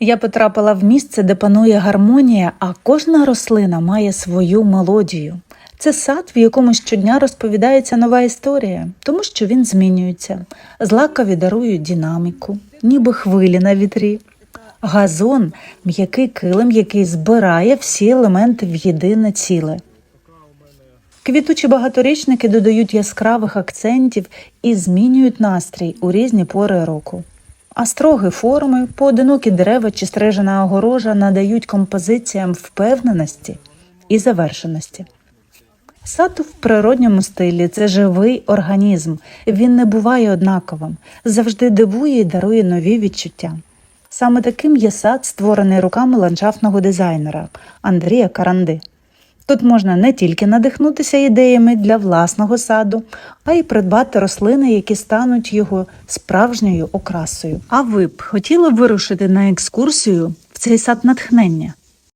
Я потрапила в місце, де панує гармонія, а кожна рослина має свою мелодію. Це сад, в якому щодня розповідається нова історія, тому що він змінюється. Злакові дарують динаміку, ніби хвилі на вітрі. Газон м'який килим, який збирає всі елементи в єдине ціле. Квітучі багаторічники додають яскравих акцентів і змінюють настрій у різні пори року. А строгі форми, поодинокі дерева чи стрижена огорожа надають композиціям впевненості і завершеності. Сад в природньому стилі це живий організм. Він не буває однаковим, завжди дивує і дарує нові відчуття. Саме таким є сад, створений руками ландшафтного дизайнера Андрія Каранди. Тут можна не тільки надихнутися ідеями для власного саду, а й придбати рослини, які стануть його справжньою окрасою. А ви б хотіли вирушити на екскурсію в цей сад натхнення?